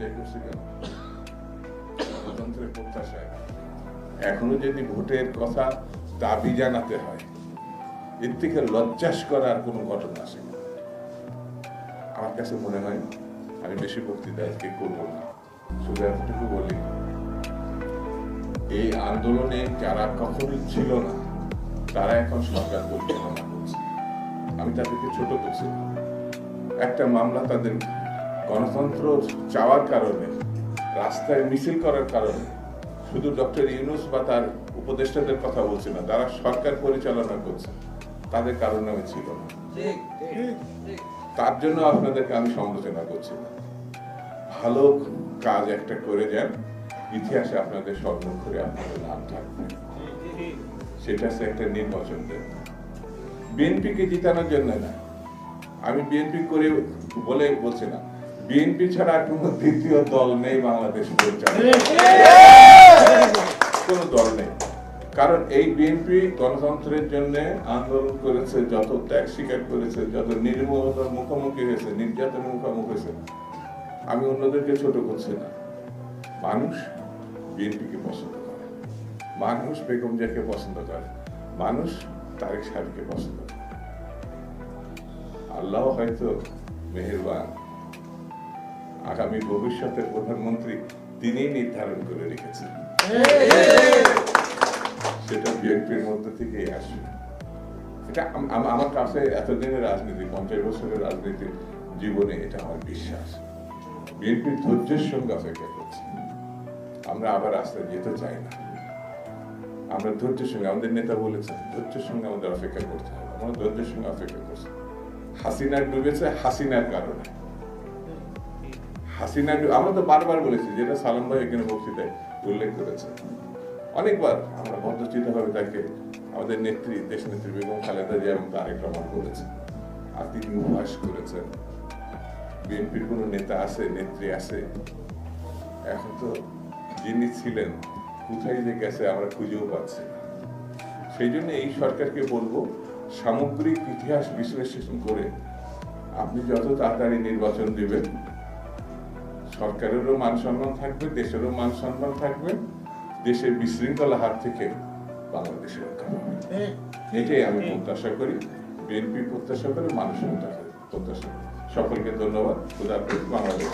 বিদায় গণতন্ত্রের প্রত্যাশায়। এখনও যদি ভোটের কথা দাবি জানাতে হয়, এর থেকে লজ্জাস করার কোনো ঘটনা আসে আমার কাছে মনে হয়, আমি বেশি বক্তৃতা আজকে করব না। শুধু এতটুকু বলি, এই আন্দোলনে যারা কখনোই ছিল না, তারা এখন সরকার পরিচালনা করছে। আমি তাদেরকে ছোট করছি একটা মামলা তাদের গণতন্ত্র চাওয়ার কারণে রাস্তায় মিছিল করার কারণে শুধু ডক্টর ইউনুস বা তার উপদেষ্টাদের কথা বলছি না যারা সরকার পরিচালনা করছে তাদের কারণে আমি ছিল না। তার জন্য আপনাদেরকে আমি সমালোচনা করছি না। ভালো কাজ একটা করে যান ইতিহাসে আপনাদের স্বর্ণক্ষরে আপনাদের নাম থাকবে। সেটা হচ্ছে একটা নির্বাচন দেন। বিএনপিকে জিতানোর জন্য না আমি বিএনপি করে বলে বলছি না বিএনপি ছাড়া কোনো দ্বিতীয় দল নেই বাংলাদেশ কোনো দল নেই। কারণ এই বিএনপি গণতন্ত্রের জন্য আন্দোলন করেছে যত ত্যাগ স্বীকার করেছে যত নির্মলতার মুখোমুখি হয়েছে নির্যাতনের মুখোমুখি হয়েছে। আমি অন্যদেরকে ছোট করছি না। মানুষ বিএনপিকে পছন্দ করে। মানুষ বেগম জিয়াকে পছন্দ করে। মানুষ তারেক সাহেবকে পছন্দ করে। আল্লাহ হয়তো মেহেরবান। আগামী ভবিষ্যতের প্রধানমন্ত্রী তিনিই নির্ধারণ করে রেখেছেন। সেটা বিএনপির মধ্যে থেকেই আসবে এটা আম- আম- আমার কাছে এতদিনের রাজনীতি, পঞ্চাশ বছরের রাজনীতি জীবনে এটা আমার বিশ্বাস। বিএনপির ধৈর্যের সঙ্গে অপেক্ষা করছে। আমরা আবার রাস্তায় যেতে চাই না। আমরা ধৈর্যের সঙ্গে, আমাদের নেতা বলেছেন, ধৈর্যের সঙ্গে আমাদের অপেক্ষা করতে হবে। আমরা ধৈর্যের সঙ্গে অপেক্ষা করছি। হাসিনা ডুবেছে, হাসিনার কারণে। হাসিনা আমরা তো বারবার বলেছি, যেটা সালাম ভাই এখানে বক্তৃতায় উল্লেখ করেছে। অনেকবার আমরা তাকে আমাদের নেত্রী দেশ নেত্রী বেগম খালেদা জিয়া এবং তারেক রহমান বলেছেন আর তিনি উপহাস করেছেন। বিএনপির কোনো নেতা আছে, নেত্রী আছে? এখন তো যিনি ছিলেন, কোথায় যে গেছে আমরা খুঁজেও পাচ্ছি সেই জন্য এই সরকারকে বলব, সামগ্রিক ইতিহাস বিশ্লেষণ করে আপনি যত তাড়াতাড়ি নির্বাচন দিবেন সরকারেরও মান সম্মান থাকবে, দেশেরও মান সম্মান থাকবে, দেশের বিশৃঙ্খলা হাত থেকে বাংলাদেশের রক্ষা পাবে। এটাই আমি প্রত্যাশা করি, বিএনপি প্রত্যাশা করে মানুষের প্রত্যাশা সকলকে ধন্যবাদ। বাংলাদেশ।